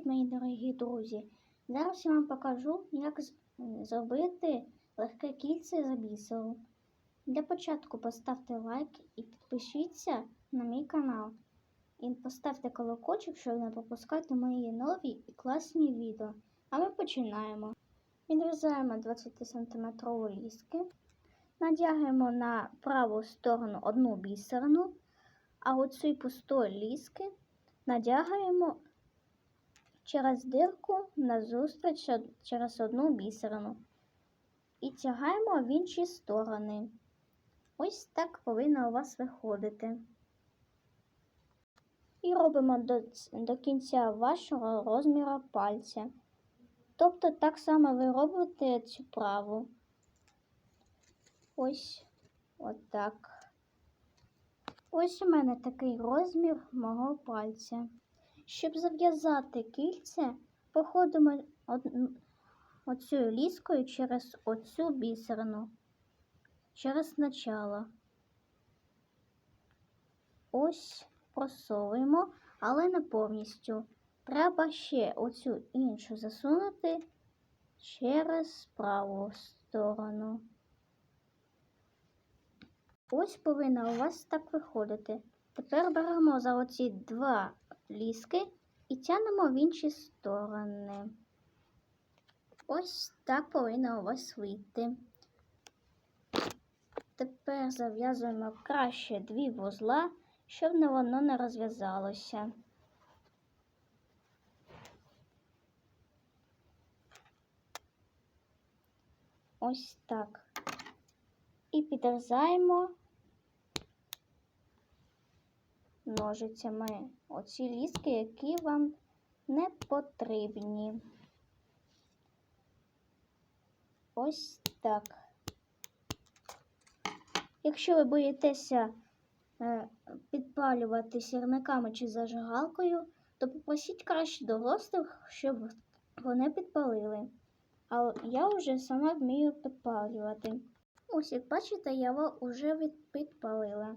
Привіт, мої дорогі друзі! Зараз я вам покажу, як зробити легке кільце за бісеру. Для початку поставте лайк і підпишіться на мій канал. І поставте колокольчик, щоб не пропускати мої нові і класні відео. А ми починаємо. Відрізаємо 20 см ліски, надягаємо на праву сторону одну бісерну, а оцю пустої ліски надягаємо через дирку назустріч через одну бісерину і тягаємо в інші сторони. Ось так повинно у вас виходити. І робимо до, до кінця вашого розміру пальця. Тобто так само ви робите цю праву. Ось отак. Ось у мене такий розмір мого пальця. Щоб зав'язати кільце, походимо оцю ліскою через оцю бісерну, через начало. Ось просовуємо, але не повністю. Треба ще оцю іншу засунути через праву сторону. Ось повинна у вас так виходити. Тепер беремо за оці два ліски і тянемо в інші сторони. Ось так повинно у вас вийти. Тепер зав'язуємо краще дві вузла, щоб воно не розв'язалося. Ось так. І підрізаємо ножицями оці ліски, які вам не потрібні. Ось так. Якщо ви боїтеся е, підпалювати сірниками чи зажигалкою, то попросіть краще дорослих, щоб вони підпалили. А я вже сама вмію підпалювати. Ось, як бачите, я його вже підпалила.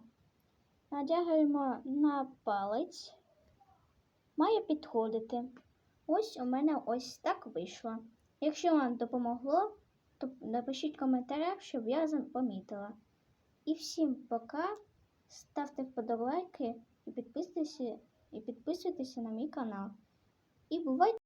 Надягаємо на палець. Має підходити. Ось у мене ось так вийшло. Якщо вам допомогло, то напишіть в коментарях, щоб я помітила. І всім пока. Ставте вподобайки і підписуйтесь, і підписуйтеся на мій канал. І бувайте!